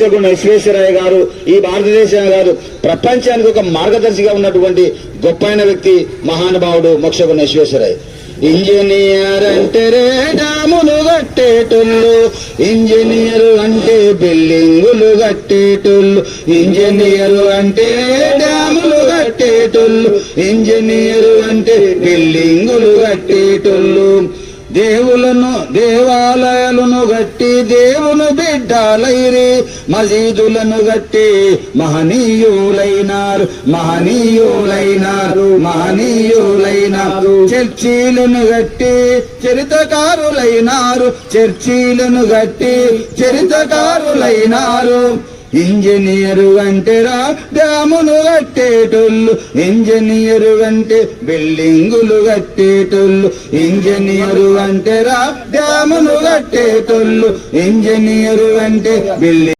దర్శకుడు విశ్వేశ్వరయ్య గారు ఈ భారతదేశం గారు ప్రపంచానికి ఒక మార్గదర్శిగా ఉన్నటువంటి గొప్పైన వ్యక్తి మహానుభావుడు మోక్షగుణ విశ్వేశ్వరయ్య ఇంజనీర్ అంటే రే డాములు కట్టేటోళ్ళు ఇంజనీర్ అంటే బిల్డింగులు కట్టేటోళ్ళు ఇంజనీర్ అంటే డాములు కట్టేటోళ్ళు ఇంజనీర్ అంటే బిల్డింగులు కట్టేటోళ్ళు. దేవులను దేవాలయాలను గట్టి దేవుని బిడ్డాలైరి. మసీదులను గట్టి మహనీయులైనారు మహనీయులైనారు మహనీయులైనారు. చర్చీలను గట్టి చరితకారులైనారు చర్చీలను గట్టి చరితకారులైనారు ఇంజనీరు అంటే రా డ్యాములు కట్టేటోళ్ళు. ఇంజనీరు అంటే బిల్డింగులు కట్టేటోళ్ళు. ఇంజనీరు అంటేరా డ్యాములు కట్టేటోళ్ళు. ఇంజనీరు అంటే బిల్డింగ్